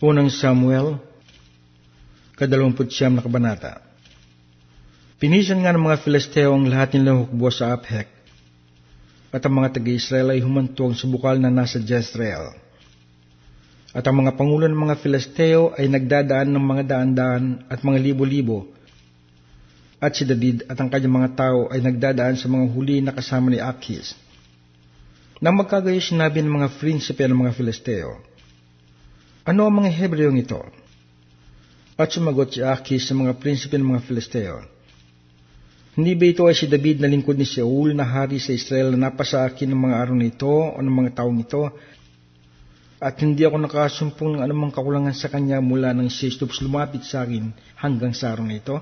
Unang Samuel, kadalawamput siyam na kabanata. Pinisan nga ng mga Filisteo ang lahat nilang hukbo sa Aphek, at ang mga taga-Israel ay humantong sa bukal na nasa Jezreel. At ang mga pangulo ng mga Filisteo ay nagdadaan ng mga daan-daan at mga libo-libo, at si David at ang kanyang mga tao ay nagdadaan sa mga huli na kasama ni Achis. Nang magkagayo sinabi ng mga prinsipe ng mga Filisteo, Ano ang mga Hebreong ito? At sumagot si Achis sa mga prinsipe ng mga Filisteo, Hindi ba ito ay si David na lingkod ni Saul na hari sa Israel na napasa akin ng mga araw na ito o ng mga taong ito? At hindi ako nakasumpong ng anumang kakulangan sa kanya mula nang siya lumapit sa akin hanggang sa araw na ito?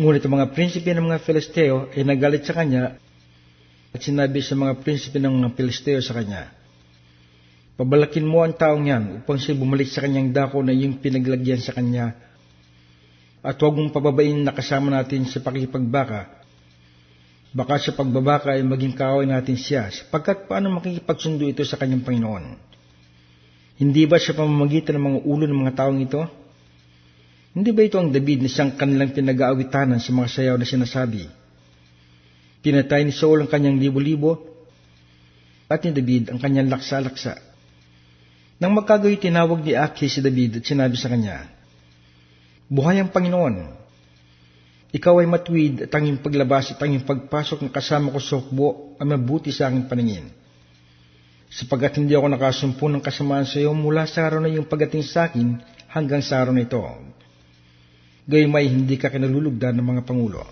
Ngunit ang mga prinsipe ng mga Filisteo ay nagalit sa kanya at sinabi sa mga prinsipe ng mga Filisteo sa kanya, Pabalakin mo ang taong yan upang siya bumalik sa kanyang dako na iyong pinaglagyan sa kanya at huwag mong pababain na kasama natin sa pakikipagbaka. Baka sa pagbabaka ay maging kaaway natin siya sapagkat paano makikipagsundo ito sa kanyang Panginoon? Hindi ba sa pamamagitan ng mga ulo ng mga taong ito? Hindi ba ito ang David na siyang kanilang pinag-aawitanan sa mga sayaw na sinasabi? Pinatay ni Saul ang kanyang libo-libo at ni David ang kanyang laksa-laksa. Nang magkagayoy tinawag ni Aki si David at sinabi sa kanya, Buhay ang Panginoon. Ikaw ay matuwid at ang iyong paglabas at ang iyong pagpasok ng kasama ko sa hukbo ay mabuti sa aking paningin. Sapagat hindi ako nakasumpo ng kasamaan sa iyo mula sa araw na iyong pagating sa akin hanggang sa araw na ito. Gayun may hindi ka kinalulugdan ng mga pangulo.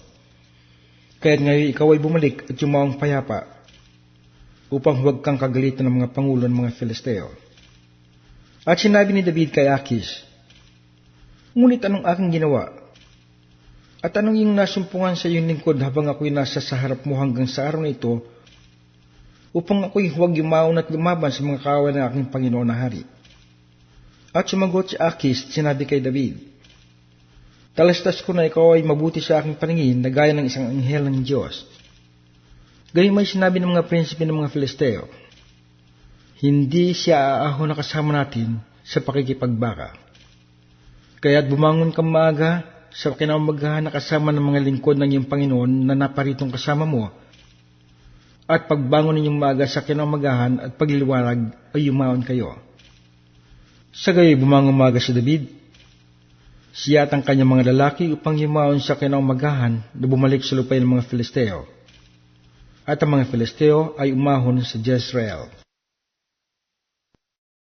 Kaya't ngayon ikaw ay bumalik at yumawang payapa upang huwag kang kagalitan ng mga pangulo ng mga Filisteo. At sinabi ni David kay Akis, Ngunit anong aking ginawa? At anong yung nasumpungan sa iyong lingkod habang ako'y nasa sa harap mo hanggang sa araw na ito upang ako'y huwag yumaon at lumaban sa mga kawan ng aking Panginoon na Hari? At sumagot si Akis, sinabi kay David, Talastas ko na ikaw ay mabuti sa aking paningin na gaya ng isang anghel ng Diyos. Gayong may sinabi ng mga prinsipe ng mga Filisteo, hindi siya aaho na kasama natin sa pakikipagbaka. Kaya't bumangon kang maaga sa kinamagahan na kasama ng mga lingkod ng iyong Panginoon na naparitong kasama mo. At pagbangon ninyong maaga sa kinamagahan at pagliliwanag ay yumaon kayo. Sa gayoy bumangon maaga si David. Siya at ang kanyang mga lalaki upang yumaon sa kinamagahan na bumalik sa lupay ng mga Filisteo. At ang mga Filisteo ay umahon sa Jezreel.